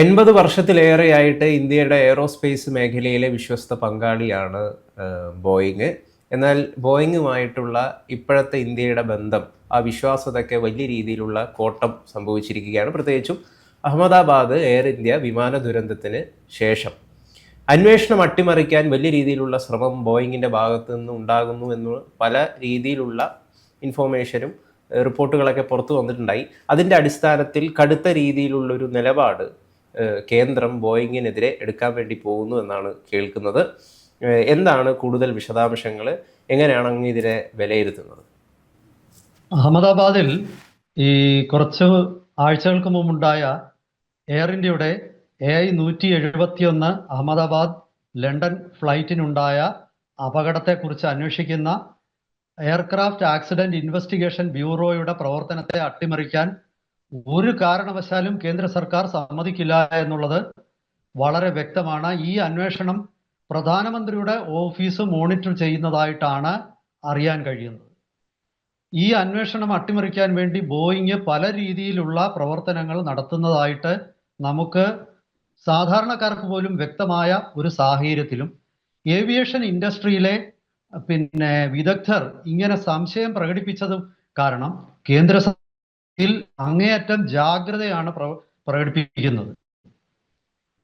എൺപത് വർഷത്തിലേറെയായിട്ട് ഇന്ത്യയുടെ എയറോസ്പേസ് മേഖലയിലെ വിശ്വസ്ത പങ്കാളിയാണ് ബോയിങ്. എന്നാൽ ബോയിങ്ങുമായിട്ടുള്ള ഇപ്പോഴത്തെ ഇന്ത്യയുടെ ബന്ധം ആ വിശ്വാസതയ്ക്ക് വലിയ രീതിയിലുള്ള കോട്ടം സംഭവിച്ചിരിക്കുകയാണ്. പ്രത്യേകിച്ചും അഹമ്മദാബാദ് എയർ ഇന്ത്യ വിമാന ദുരന്തത്തിന് ശേഷം. അന്വേഷണം അട്ടിമറിക്കാൻ വലിയ രീതിയിലുള്ള ശ്രമം ബോയിങ്ങിന്റെ ഭാഗത്തു നിന്ന് ഉണ്ടാകുന്നു എന്ന് പല രീതിയിലുള്ള ഇൻഫോർമേഷനും റിപ്പോർട്ടുകളൊക്കെ പുറത്തു വന്നിട്ടുണ്ടായി. അതിന്റെ അടിസ്ഥാനത്തിൽ കടുത്ത രീതിയിലുള്ളൊരു നിലപാട് കേന്ദ്രം ബോയിങ്ങിനെതിരെ എടുക്കാൻ വേണ്ടി പോകുന്നു എന്നാണ് കേൾക്കുന്നത്. എന്താണ് കൂടുതൽ വിശദാംശങ്ങൾ എങ്ങനെയാണ് അങ്ങ് ഇതിനെ വിലയിരുത്തുന്നത്? അഹമ്മദാബാദിൽ ഈ കുറച്ച് ആഴ്ചകൾക്ക് മുമ്പുണ്ടായ എയർ ഇന്ത്യയുടെ എ ഐ നൂറ്റി എഴുപത്തിയൊന്ന് അഹമ്മദാബാദ് ലണ്ടൻ ഫ്ലൈറ്റിനുണ്ടായ അപകടത്തെക്കുറിച്ച് അന്വേഷിക്കുന്ന എയർക്രാഫ്റ്റ് ആക്സിഡന്റ് ഇൻവെസ്റ്റിഗേഷൻ ബ്യൂറോയുടെ പ്രവർത്തനത്തെ അട്ടിമറിക്കാൻ ഒരു കാരണവശാലും കേന്ദ്ര സർക്കാർ സമ്മതിക്കില്ല എന്നുള്ളത് വളരെ വ്യക്തമാണ്. ഈ അന്വേഷണം പ്രധാനമന്ത്രിയുടെ ഓഫീസ് മോണിറ്റർ ചെയ്യുന്നതായിട്ടാണ് അറിയാൻ കഴിയുന്നത്. ഈ അന്വേഷണം അട്ടിമറിക്കാൻ വേണ്ടി ബോയിങ് പല രീതിയിലുള്ള പ്രവർത്തനങ്ങൾ നടത്തുന്നതായിട്ട് നമുക്ക് സാധാരണക്കാർക്ക് പോലും വ്യക്തമായ ഒരു സാഹചര്യത്തിലും ഏവിയേഷൻ ഇൻഡസ്ട്രിയിലെ പിന്നെ വിദഗ്ധർ ഇങ്ങനെ സംശയം പ്രകടിപ്പിച്ചതും കാരണം കേന്ദ്ര സർക്കാരിൽ അങ്ങേയറ്റം ജാഗ്രതയാണ് പ്ര- പ്രകടിപ്പിക്കുന്നത്.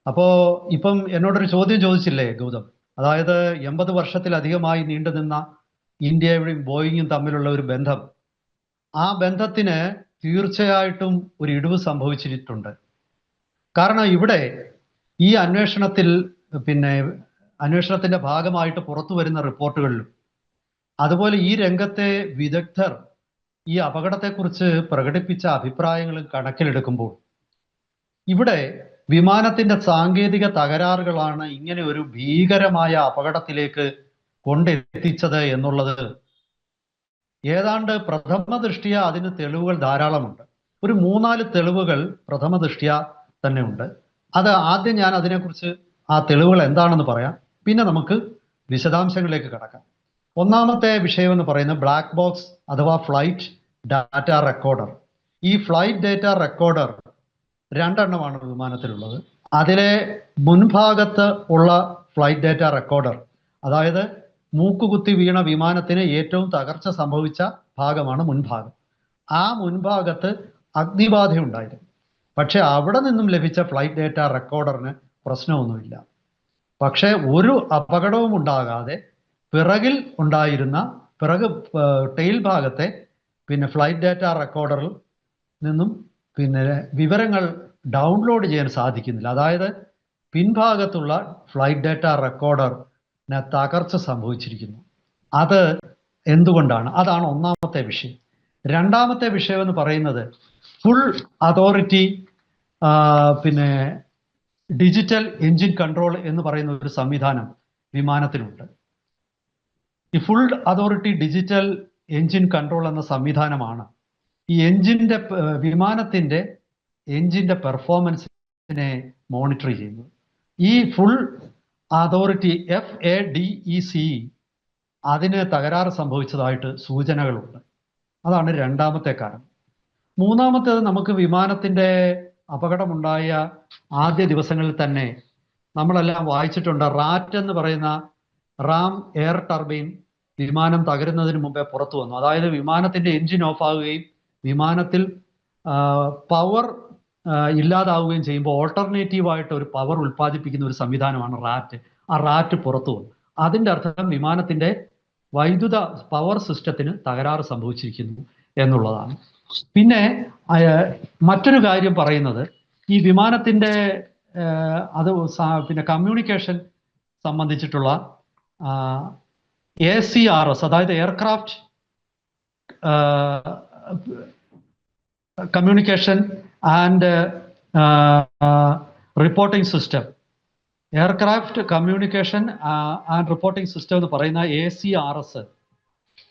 അപ്പോ ഇപ്പം എന്നോടൊരു ചോദ്യം ചോദിച്ചില്ലേ ഗൗതം? അതായത് എൺപത് വർഷത്തിലധികമായി നീണ്ടുനിന്ന ഇന്ത്യയുടെയും ബോയിങ്ങും തമ്മിലുള്ള ഒരു ബന്ധം. ആ ബന്ധത്തിന് തീർച്ചയായിട്ടും ഒരു ഇടിവ് സംഭവിച്ചിട്ടുണ്ട്. കാരണം ഇവിടെ ഈ അന്വേഷണത്തിൽ പിന്നെ അന്വേഷണത്തിന്റെ ഭാഗമായിട്ട് പുറത്തു വരുന്ന റിപ്പോർട്ടുകളിലും അതുപോലെ ഈ രംഗത്തെ വിദഗ്ധർ ഈ അപകടത്തെക്കുറിച്ച് പ്രകടിപ്പിച്ച അഭിപ്രായങ്ങൾ കണക്കിലെടുക്കുമ്പോൾ ഇവിടെ വിമാനത്തിന്റെ സാങ്കേതിക തകരാറുകളാണ് ഇങ്ങനെ ഒരു ഭീകരമായ അപകടത്തിലേക്ക് കൊണ്ടെത്തിച്ചത് എന്നുള്ളത്. ഏതാണ്ട് പ്രഥമ ദൃഷ്ടിയ അതിന് തെളിവുകൾ ധാരാളമുണ്ട്. ഒരു മൂന്നാൽ തെളിവുകൾ പ്രഥമ ദൃഷ്ടിയ തന്നെ ഉണ്ട് അത് ആദ്യം ഞാൻ അതിനെക്കുറിച്ച് ആ തെളിവുകൾ എന്താണെന്ന് പറയാം. പിന്നെ നമുക്ക് വിശദാംശങ്ങളിലേക്ക് കടക്കാം. ഒന്നാമത്തെ വിഷയം എന്ന് പറയുന്നത് ബ്ലാക്ക് ബോക്സ് അഥവാ ഫ്ലൈറ്റ് ഡാറ്റ റെക്കോർഡർ ഈ ഫ്ലൈറ്റ് ഡാറ്റ റെക്കോർഡർ രണ്ടെണ്ണമാണ് വിമാനത്തിലുള്ളത്. അതിലെ മുൻഭാഗത്ത് ഉള്ള ഫ്ലൈറ്റ് ഡാറ്റ റെക്കോർഡർ അതായത് മൂക്കുകുത്തി വീണ വിമാനത്തിന് ഏറ്റവും തകർച്ച സംഭവിച്ച ഭാഗമാണ് മുൻഭാഗം. ആ മുൻഭാഗത്ത് അഗ്നിബാധയുണ്ടായിരുന്നു പക്ഷെ അവിടെ നിന്നും ലഭിച്ച ഫ്ലൈറ്റ് ഡാറ്റ റെക്കോർഡറിന് പ്രശ്നമൊന്നുമില്ല. പക്ഷേ ഒരു അപകടവും ഉണ്ടാകാതെ പിറകിൽ ഉണ്ടായിരുന്ന പിറക് ടെയിൽ ഭാഗത്തെ പിന്നെ ഫ്ലൈറ്റ് ഡാറ്റ റെക്കോർഡറിൽ നിന്നും പിന്നെ വിവരങ്ങൾ ഡൗൺലോഡ് ചെയ്യാൻ സാധിക്കുന്നില്ല. അതായത് പിൻഭാഗത്തുള്ള ഫ്ലൈറ്റ് ഡാറ്റ റെക്കോർഡറിന് തകർച്ച സംഭവിച്ചിരിക്കുന്നു. അത് എന്തുകൊണ്ടാണ്? അതാണ് ഒന്നാമത്തെ വിഷയം. രണ്ടാമത്തെ വിഷയം എന്ന് പറയുന്നത് ഫുൾ അതോറിറ്റി പിന്നെ ഡിജിറ്റൽ എഞ്ചിൻ കൺട്രോൾ എന്ന് പറയുന്ന ഒരു സംവിധാനം വിമാനത്തിലുണ്ട്. ഈ full authority digital engine control എന്ന സംവിധാനമാണ്. ഈ എഞ്ചിന്റെ വിമാനത്തിന്റെ എഞ്ചിന്റെ പെർഫോമൻസിനെ മോണിറ്റർ ചെയ്യുന്നത്. ഈ full authority F A D E C അതിന് തകരാറ് സംഭവിച്ചതായിട്ട് സൂചനകളുണ്ട്. അതാണ് രണ്ടാമത്തെ കാരണം. മൂന്നാമത്തേത് നമുക്ക് വിമാനത്തിന്റെ അപകടമുണ്ടായ ആദ്യ ദിവസങ്ങളിൽ തന്നെ നമ്മളെല്ലാം വായിച്ചിട്ടുണ്ട് റാറ്റ് എന്ന് പറയുന്ന റാം എയർ ടർബൈൻ വിമാനം തകരുന്നതിന് മുമ്പേ പുറത്തു വന്നു. അതായത് വിമാനത്തിന്റെ എഞ്ചിൻ ഓഫ് ആവുകയും വിമാനത്തിൽ പവർ ഇല്ലാതാവുകയും ചെയ്യുമ്പോൾ ഓൾട്ടർനേറ്റീവ് ആയിട്ട് ഒരു പവർ ഉൽപ്പാദിപ്പിക്കുന്ന ഒരു സംവിധാനമാണ് റാറ്റ് ആ റാറ്റ് പുറത്തു വന്നു. അതിന്റെ അർത്ഥം വിമാനത്തിന്റെ വൈദ്യുത പവർ സിസ്റ്റത്തിന് തകരാറ് സംഭവിച്ചിരിക്കുന്നു എന്നുള്ളതാണ്. പിന്നെ മറ്റൊരു കാര്യം പറയുന്നത് ഈ വിമാനത്തിന്റെ അത് പിന്നെ കമ്മ്യൂണിക്കേഷൻ സംബന്ധിച്ചിട്ടുള്ള എ സി ആർ എസ് അതായത് aircraft communication and reporting system. Aircraft communication and reporting system എന്ന് പറയുന്ന എ സി ആർ എസ്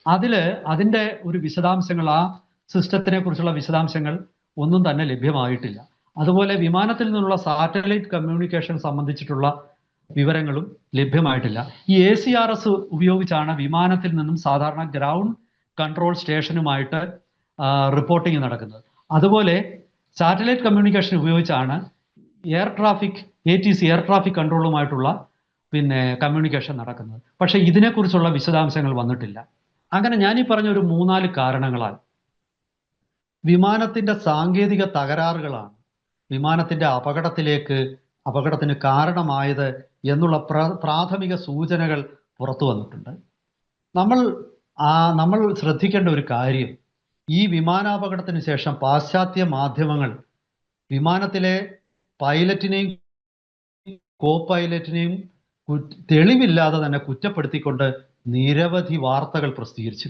അതിൽ അതിന്റെ ഒരു വിശദാംശങ്ങൾ ആ സിസ്റ്റത്തിനെ കുറിച്ചുള്ള വിശദാംശങ്ങൾ ഒന്നും തന്നെ ലഭ്യമായിട്ടില്ല. അതുപോലെ വിമാനത്തിൽ നിന്നുള്ള സാറ്റലൈറ്റ് കമ്മ്യൂണിക്കേഷൻ സംബന്ധിച്ചിട്ടുള്ള വിവരങ്ങളും ലഭ്യമായിട്ടില്ല. ഈ എ സി ആർ എസ് ഉപയോഗിച്ചാണ് വിമാനത്തിൽ നിന്നും സാധാരണ ഗ്രൗണ്ട് കൺട്രോൾ സ്റ്റേഷനുമായിട്ട് റിപ്പോർട്ടിംഗ് നടക്കുന്നത്. അതുപോലെ സാറ്റലൈറ്റ് കമ്മ്യൂണിക്കേഷൻ ഉപയോഗിച്ചാണ് air traffic A T C air traffic കൺട്രോളുമായിട്ടുള്ള പിന്നെ കമ്മ്യൂണിക്കേഷൻ നടക്കുന്നത്. പക്ഷെ ഇതിനെക്കുറിച്ചുള്ള വിശദാംശങ്ങൾ വന്നിട്ടില്ല. അങ്ങനെ ഞാൻ ഈ പറഞ്ഞ ഒരു മൂന്നാൽ കാരണങ്ങളാൽ വിമാനത്തിന്റെ സാങ്കേതിക തകരാറുകളാണ് വിമാനത്തിന്റെ അപകടത്തിലേക്ക് അപകടത്തിന് കാരണമായത് എന്നുള്ള പ്ര- പ്രാഥമിക സൂചനകൾ പുറത്തു വന്നിട്ടുണ്ട്. നമ്മൾ ആ നമ്മൾ ശ്രദ്ധിക്കേണ്ട ഒരു കാര്യം ഈ വിമാനാപകടത്തിന് ശേഷം പാശ്ചാത്യ മാധ്യമങ്ങൾ വിമാനത്തിലെ പൈലറ്റിനെയും കോ പൈലറ്റിനെയും തെളിവില്ലാതെ തന്നെ കുറ്റപ്പെടുത്തിക്കൊണ്ട് നിരവധി വാർത്തകൾ പ്രസിദ്ധീകരിച്ചു.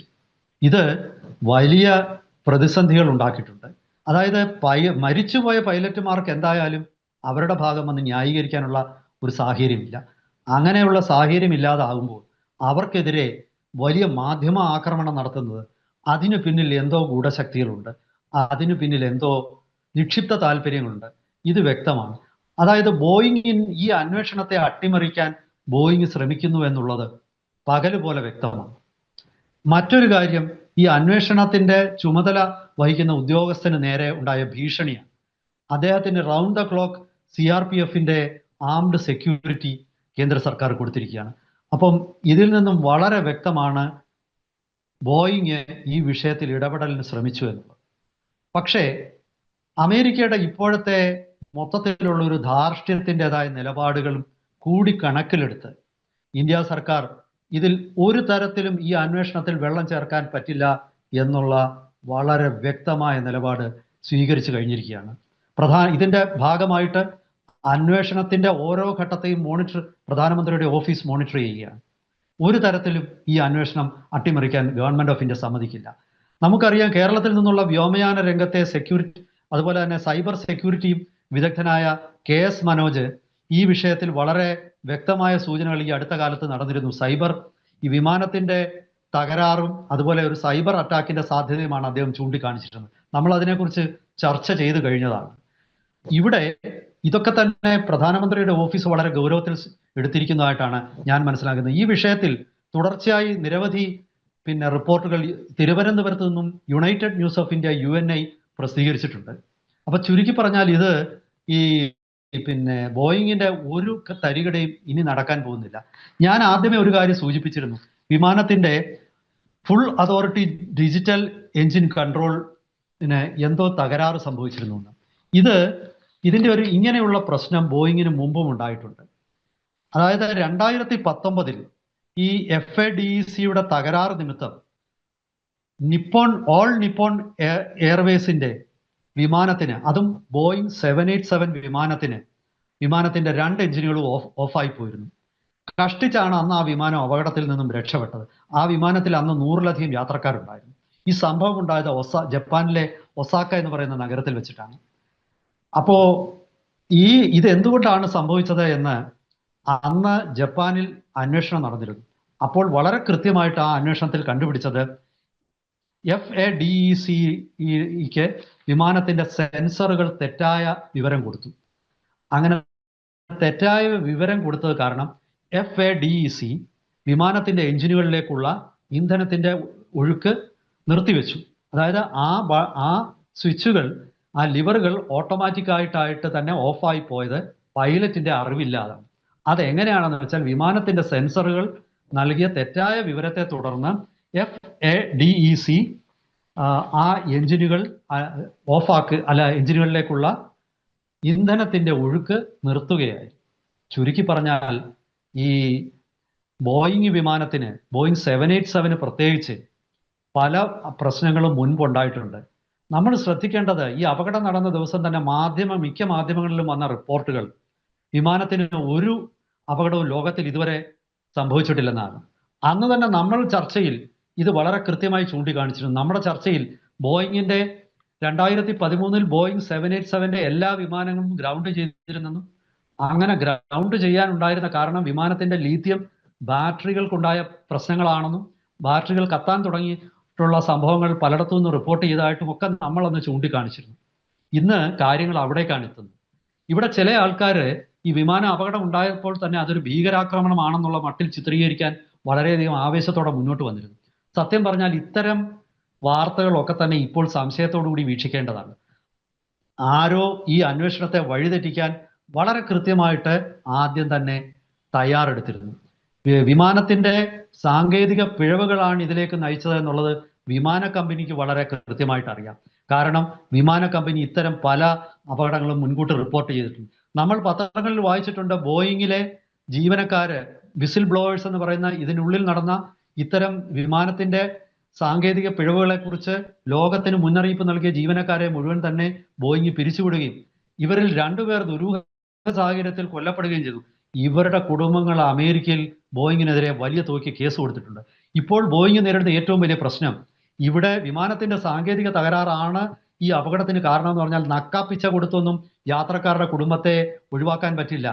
ഇത് വലിയ പ്രതിസന്ധികൾ ഉണ്ടാക്കിയിട്ടുണ്ട്. അതായത് പൈ മരിച്ചുപോയ പൈലറ്റുമാർക്ക് എന്തായാലും അവരുടെ ഭാഗം വന്ന് ന്യായീകരിക്കാനുള്ള ഒരു സാഹചര്യമില്ല. അങ്ങനെയുള്ള സാഹചര്യം ഇല്ലാതാകുമ്പോൾ അവർക്കെതിരെ വലിയ മാധ്യമ ആക്രമണം നടത്തുന്നത് അതിനു പിന്നിൽ എന്തോ ഗൂഢശക്തികളുണ്ട്. അതിനു പിന്നിൽ എന്തോ നിക്ഷിപ്ത താല്പര്യങ്ങളുണ്ട്. ഇത് വ്യക്തമാണ്. അതായത് ബോയിങ്ങിൻ ഈ അന്വേഷണത്തെ അട്ടിമറിക്കാൻ ബോയിങ് ശ്രമിക്കുന്നു എന്നുള്ളത് പകൽ പോലെ വ്യക്തമാണ്. മറ്റൊരു കാര്യം ഈ അന്വേഷണത്തിന്റെ ചുമതല വഹിക്കുന്ന ഉദ്യോഗസ്ഥന് നേരെ ഉണ്ടായ ഭീഷണിയാണ്. അദ്ദേഹത്തിന് round the clock C R P എഫിന്റെ ആംഡ് സെക്യൂരിറ്റി കേന്ദ്ര സർക്കാർ കൊടുത്തിരിക്കുകയാണ്. അപ്പം ഇതിൽ നിന്നും വളരെ വ്യക്തമാണ് ബോയിങ് ഈ വിഷയത്തിൽ ഇടപെടലിന് ശ്രമിച്ചു എന്നുള്ളത്. പക്ഷേ അമേരിക്കയുടെ ഇപ്പോഴത്തെ മൊത്തത്തിലുള്ള ഒരു ധാർഷ്ട്യത്തിന്റെതായ നിലപാടുകളും കൂടി കണക്കിലെടുത്ത് ഇന്ത്യ സർക്കാർ ഇതിൽ ഒരു തരത്തിലും ഈ അന്വേഷണത്തിൽ വെള്ളം ചേർക്കാൻ പറ്റില്ല എന്നുള്ള വളരെ വ്യക്തമായ നിലപാട് സ്വീകരിച്ചു കഴിഞ്ഞിരിക്കുകയാണ്. പ്രധാന ഇതിന്റെ ഭാഗമായിട്ട് അന്വേഷണത്തിന്റെ ഓരോ ഘട്ടത്തെയും മോണിറ്റർ പ്രധാനമന്ത്രിയുടെ ഓഫീസ് മോണിറ്റർ ചെയ്യുകയാണ്. ഒരു തരത്തിലും ഈ അന്വേഷണം അട്ടിമറിക്കാൻ ഗവൺമെന്റ് ഓഫ് ഇന്ത്യ സമ്മതിക്കില്ല. നമുക്കറിയാം കേരളത്തിൽ നിന്നുള്ള വ്യോമയാന രംഗത്തെ സെക്യൂരിറ്റി അതുപോലെ തന്നെ സൈബർ സെക്യൂരിറ്റിയും വിദഗ്ധനായ കെ എസ് മനോജ് ഈ വിഷയത്തിൽ വളരെ വ്യക്തമായ സൂചനകൾ ഈ അടുത്ത കാലത്ത് നടന്നിരുന്നു. സൈബർ ഈ വിമാനത്തിന്റെ തകരാറും അതുപോലെ ഒരു സൈബർ അറ്റാക്കിന്റെ സാധ്യതയുമാണ് അദ്ദേഹം ചൂണ്ടിക്കാണിച്ചിരുന്നത്. നമ്മൾ അതിനെക്കുറിച്ച് ചർച്ച ചെയ്തു കഴിഞ്ഞതാണ്. ഇവിടെ ഇതൊക്കെ തന്നെ പ്രധാനമന്ത്രിയുടെ ഓഫീസ് വളരെ ഗൗരവത്തിൽ എടുത്തിരിക്കുന്നതായിട്ടാണ് ഞാൻ മനസ്സിലാക്കുന്നത്. ഈ വിഷയത്തിൽ തുടർച്ചയായി നിരവധി പിന്നെ റിപ്പോർട്ടുകൾ തിരുവനന്തപുരത്ത് നിന്നും United News of India U N I പ്രസിദ്ധീകരിച്ചിട്ടുണ്ട്. അപ്പൊ ചുരുക്കി പറഞ്ഞാൽ ഇത് ഈ പിന്നെ ബോയിങ്ങിന്റെ ഒരു തരികടയും ഇനി നടക്കാൻ പോകുന്നില്ല. ഞാൻ ആദ്യമേ ഒരു കാര്യം സൂചിപ്പിച്ചിരുന്നു. വിമാനത്തിന്റെ ഫുൾ അതോറിറ്റി ഡിജിറ്റൽ എഞ്ചിൻ കൺട്രോളിന് എന്തോ തകരാറ് സംഭവിച്ചിരുന്നു ഇത് ഇതിന്റെ ഒരു ഇങ്ങനെയുള്ള പ്രശ്നം ബോയിങ്ങിന് മുമ്പും ഉണ്ടായിട്ടുണ്ട്. അതായത് രണ്ടായിരത്തി പത്തൊമ്പതിൽ ഈ എഫ് എ ഡി സിയുടെ തകരാറ് നിമിത്തം നിപ്പോൺ ഓൾ നിപ്പോൺ എയർ- എയർവേസിന്റെ വിമാനത്തിന് അതും ബോയിങ് സെവൻ എയ്റ്റ് സെവൻ വിമാനത്തിന് വിമാനത്തിന്റെ രണ്ട് എഞ്ചിനുകളും ഓഫ് ഓഫായി പോയിരുന്നു കഷ്ടിച്ചാണ് അന്ന് ആ വിമാനം അപകടത്തിൽ നിന്നും രക്ഷപ്പെട്ടത്. ആ വിമാനത്തിൽ അന്ന് നൂറിലധികം യാത്രക്കാരുണ്ടായിരുന്നു. ഈ സംഭവം ഉണ്ടായത് ഒസ ജപ്പാനിലെ ഒസാക്ക എന്ന് പറയുന്ന നഗരത്തിൽ വെച്ചിട്ടാണ്. അപ്പോ ഈ ഇത് എന്തുകൊണ്ടാണ് സംഭവിച്ചത് എന്ന് അന്ന് ജപ്പാനിൽ അന്വേഷണം നടന്നിരുന്നു. അപ്പോൾ വളരെ കൃത്യമായിട്ട് ആ അന്വേഷണത്തിൽ കണ്ടുപിടിച്ചത് എഫ് എ ഡി ഇ സിക്ക് വിമാനത്തിന്റെ സെൻസറുകൾ തെറ്റായ വിവരം കൊടുത്തു. അങ്ങനെ തെറ്റായ വിവരം കൊടുത്തത് കാരണം F A D E C വിമാനത്തിന്റെ എഞ്ചിനുകളിലേക്കുള്ള ഇന്ധനത്തിന്റെ ഒഴുക്ക് നിർത്തിവെച്ചു. അതായത് ആ ആ സ്വിച്ചുകൾ ആ ലിവറുകൾ ഓട്ടോമാറ്റിക് ആയിട്ടായിട്ട് തന്നെ ഓഫായി പോയത് പൈലറ്റിന്റെ അറിവില്ലാതാണ് അത് എങ്ങനെയാണെന്ന് വെച്ചാൽ വിമാനത്തിന്റെ സെൻസറുകൾ നൽകിയ തെറ്റായ വിവരത്തെ തുടർന്ന് F A D E C ആ എഞ്ചിനുകൾ ഓഫാക്ക് അല്ല എഞ്ചിനുകളിലേക്കുള്ള ഇന്ധനത്തിന്റെ ഒഴുക്ക് നിർത്തുകയായി. ചുരുക്കി പറഞ്ഞാൽ ഈ ബോയിങ് വിമാനത്തിന് ബോയിങ് സെവൻ എയ്റ്റ് സെവന് പ്രത്യേകിച്ച് പല പ്രശ്നങ്ങളും മുൻപുണ്ടായിട്ടുണ്ട്. നമ്മൾ ശ്രദ്ധിക്കേണ്ടത് ഈ അപകടം നടന്ന ദിവസം തന്നെ മാധ്യമ മിക്ക മാധ്യമങ്ങളിലും വന്ന റിപ്പോർട്ടുകൾ. വിമാനത്തിന് ഒരു അപകടവും ലോകത്തിൽ ഇതുവരെ സംഭവിച്ചിട്ടില്ലെന്നാണ്. അന്ന് തന്നെ നമ്മൾ ചർച്ചയിൽ ഇത് വളരെ കൃത്യമായി ചൂണ്ടിക്കാണിച്ചിരുന്നു. നമ്മുടെ ചർച്ചയിൽ ബോയിങ്ങിന്റെ രണ്ടായിരത്തി പതിമൂന്നിൽ ബോയിങ് സെവൻ എയ്റ്റ് സെവന്റെ എല്ലാ വിമാനങ്ങളും ഗ്രൗണ്ട് ചെയ്തിരുന്നെന്നും അങ്ങനെ ഗ്രൗണ്ട് ചെയ്യാനുണ്ടായിരുന്ന കാരണം വിമാനത്തിന്റെ ലീത്യം ബാറ്ററികൾക്കുണ്ടായ പ്രശ്നങ്ങളാണെന്നും ബാറ്ററികൾ കത്താൻ തുടങ്ങിയിട്ടുള്ള സംഭവങ്ങൾ പലയിടത്തു നിന്ന് റിപ്പോർട്ട് ചെയ്തതായിട്ടും ഒക്കെ നമ്മളന്ന് ചൂണ്ടിക്കാണിച്ചിരുന്നു. ഇന്ന് കാര്യങ്ങൾ അവിടേക്കാണ് എത്തുന്നത്. ഇവിടെ ചില ആൾക്കാർ ഈ വിമാന അപകടം ഉണ്ടായപ്പോൾ തന്നെ അതൊരു ഭീകരാക്രമണമാണെന്നുള്ള മട്ടിൽ ചിത്രീകരിക്കാൻ വളരെയധികം ആവേശത്തോടെ മുന്നോട്ട് വന്നിരുന്നു. സത്യം പറഞ്ഞാൽ ഇത്തരം വാർത്തകളൊക്കെ തന്നെ ഇപ്പോൾ സംശയത്തോടുകൂടി വീക്ഷിക്കേണ്ടതാണ്. ആരോ ഈ അന്വേഷണത്തെ വഴിതെറ്റിക്കാൻ വളരെ കൃത്യമായിട്ട് ആദ്യം തന്നെ തയ്യാറെടുത്തിരുന്നു. വിമാനത്തിന്റെ സാങ്കേതിക പിഴവുകളാണ് ഇതിലേക്ക് നയിച്ചത് എന്നുള്ളത് വിമാന കമ്പനിക്ക് വളരെ കൃത്യമായിട്ട് അറിയാം കാരണം വിമാന കമ്പനി ഇത്തരം പല അപകടങ്ങളും മുൻകൂട്ടി റിപ്പോർട്ട് ചെയ്തിട്ടുണ്ട്. നമ്മൾ പത്രങ്ങളിൽ വായിച്ചിട്ടുണ്ട് ബോയിങ്ങിലെ ജീവനക്കാര് വിസിൽ ബ്ലോവേഴ്സ് എന്ന് പറയുന്ന ഇതിനുള്ളിൽ നടന്ന ഇത്തരം വിമാനത്തിന്റെ സാങ്കേതിക പിഴവുകളെ കുറിച്ച് ലോകത്തിന് മുന്നറിയിപ്പ് നൽകിയ ജീവനക്കാരെ മുഴുവൻ തന്നെ ബോയിങ് പിരിച്ചുവിടുകയും ഇവരിൽ രണ്ടുപേർ ദുരൂഹ സാഹചര്യത്തിൽ കൊല്ലപ്പെടുകയും ചെയ്തു. ഇവരുടെ കുടുംബങ്ങൾ അമേരിക്കയിൽ ബോയിങ്ങിനെതിരെ വലിയ തോക്കി കേസ് കൊടുത്തിട്ടുണ്ട്. ഇപ്പോൾ ബോയിങ് നേരിടുന്ന ഏറ്റവും വലിയ പ്രശ്നം ഇവിടെ വിമാനത്തിന്റെ സാങ്കേതിക തകരാറാണ് ഈ അപകടത്തിന് കാരണം എന്ന് പറഞ്ഞാൽ നക്കാപ്പിച്ച കൊടുത്തൊന്നും യാത്രക്കാരുടെ കുടുംബത്തെ ഒഴിവാക്കാൻ പറ്റില്ല.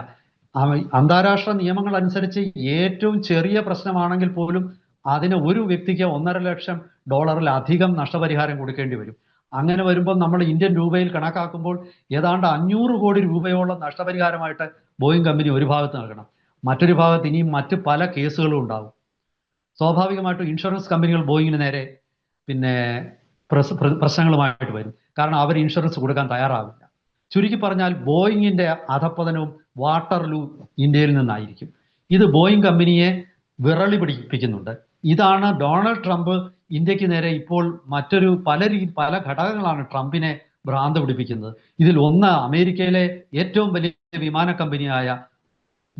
അന്താരാഷ്ട്ര നിയമങ്ങൾ അനുസരിച്ച് ഏറ്റവും ചെറിയ പ്രശ്നമാണെങ്കിൽ പോലും അതിന് ഒരു വ്യക്തിക്ക് ഒന്നര ലക്ഷം ഡോളറിൽ അധികം നഷ്ടപരിഹാരം കൊടുക്കേണ്ടി വരും. അങ്ങനെ വരുമ്പോൾ നമ്മൾ ഇന്ത്യൻ രൂപയിൽ കണക്കാക്കുമ്പോൾ ഏതാണ്ട് അഞ്ഞൂറ് കോടി രൂപയോളം നഷ്ടപരിഹാരമായിട്ട് ബോയിങ് കമ്പനി ഒരു ഭാഗത്ത് നൽകണം. മറ്റൊരു ഭാഗത്ത് ഇനിയും മറ്റ് പല കേസുകളും ഉണ്ടാകും സ്വാഭാവികമായിട്ടും ഇൻഷുറൻസ് കമ്പനികൾ ബോയിങ്ങിന് നേരെ പിന്നെ പ്രശ്നങ്ങളുമായിട്ട് വരും. കാരണം അവർ ഇൻഷുറൻസ് കൊടുക്കാൻ തയ്യാറാവില്ല. ചുരുക്കി പറഞ്ഞാൽ ബോയിങ്ങിന്റെ അധപ്പതനവും വാട്ടർലൂ ഇന്ത്യയിൽ നിന്നായിരിക്കും. ഇത് ബോയിങ് കമ്പനിയെ വിറളി പിടിപ്പിക്കുന്നുണ്ട്. ഇതാണ് ഡൊണാൾഡ് ട്രംപ് ഇന്ത്യയ്ക്ക് നേരെ ഇപ്പോൾ മറ്റൊരു പല രീതി പല ഘടകങ്ങളാണ് ട്രംപിനെ ഭ്രാന്ത് പിടിപ്പിക്കുന്നത്. ഇതിൽ ഒന്ന് അമേരിക്കയിലെ ഏറ്റവും വലിയ വിമാന കമ്പനിയായ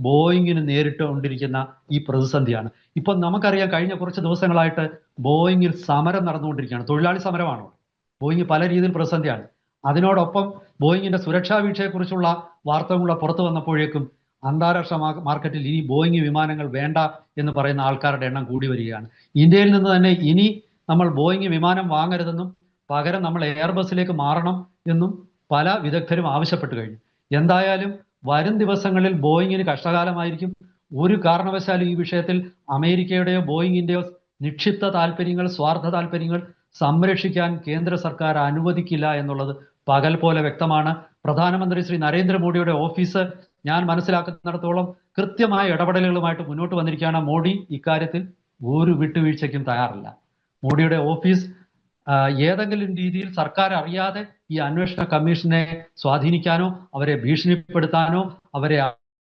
ബോയിങ്ങിന് നേരിട്ടുകൊണ്ടിരിക്കുന്ന ഈ പ്രതിസന്ധിയാണ്. ഇപ്പം നമുക്കറിയാം കഴിഞ്ഞ കുറച്ച് ദിവസങ്ങളായിട്ട് ബോയിങ്ങിൽ സമരം നടന്നുകൊണ്ടിരിക്കുകയാണ്. തൊഴിലാളി സമരമാണോ? ബോയിങ് പല രീതിയിൽ പ്രതിസന്ധിയാണ്. അതിനോടൊപ്പം ബോയിങ്ങിന്റെ സുരക്ഷാ വീഴ്ചയെക്കുറിച്ചുള്ള വാർത്തകൾ പുറത്തു വന്നപ്പോഴേക്കും അന്താരാഷ്ട്ര മാർക്കറ്റിൽ ഇനി ബോയിങ് വിമാനങ്ങൾ വേണ്ട എന്ന് പറയുന്ന ആൾക്കാരുടെ എണ്ണം കൂടി വരികയാണ്. ഇന്ത്യയിൽ നിന്ന് തന്നെ ഇനി നമ്മൾ ബോയിങ് വിമാനം വാങ്ങരുതെന്നും പകരം നമ്മൾ എയർബസിലേക്ക് മാറണം എന്നും പല വിദഗ്ധരും ആവശ്യപ്പെട്ടു കഴിഞ്ഞു. എന്തായാലും വരും ദിവസങ്ങളിൽ ബോയിങ്ങിന് കഷ്ടകാലമായിരിക്കും. ഒരു കാരണവശാലും ഈ വിഷയത്തിൽ അമേരിക്കയുടെയോ ബോയിങ്ങിന്റെയോ നിക്ഷിപ്ത താല്പര്യങ്ങൾ സ്വാർത്ഥ താല്പര്യങ്ങൾ സംരക്ഷിക്കാൻ കേന്ദ്ര സർക്കാർ അനുവദിക്കില്ല എന്നുള്ളത് പകൽ പോലെ വ്യക്തമാണ്. പ്രധാനമന്ത്രി ശ്രീ നരേന്ദ്രമോദിയുടെ ഓഫീസ് ഞാൻ മനസ്സിലാക്കുന്നിടത്തോളം കൃത്യമായ ഇടപെടലുകളുമായിട്ട് മുന്നോട്ട് വന്നിരിക്കുകയാണ്. മോഡി ഇക്കാര്യത്തിൽ ഒരു വിട്ടുവീഴ്ചയ്ക്കും തയ്യാറല്ല. മോഡിയുടെ ഓഫീസ് ഏതെങ്കിലും രീതിയിൽ സർക്കാർ അറിയാതെ ഈ അന്വേഷണ കമ്മീഷനെ സ്വാധീനിക്കാനോ അവരെ ഭീഷണിപ്പെടുത്താനോ അവരെ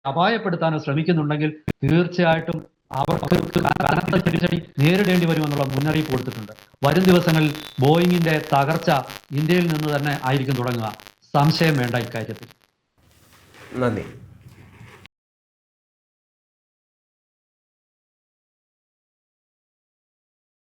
അപായപ്പെടുത്താനോ ശ്രമിക്കുന്നുണ്ടെങ്കിൽ തീർച്ചയായിട്ടും അവർക്ക് കനത്ത തിരിച്ചടി നേരിടേണ്ടി വരുമെന്നുള്ള മുന്നറിയിപ്പ് കൊടുത്തിട്ടുണ്ട്. വരും ദിവസങ്ങളിൽ ബോയിങ്ങിന്റെ തകർച്ച ഇന്ത്യയിൽ നിന്ന് തന്നെ ആയിരിക്കും തുടങ്ങുക. സംശയം വേണ്ട ഇക്കാര്യത്തിൽ. നന്ദി.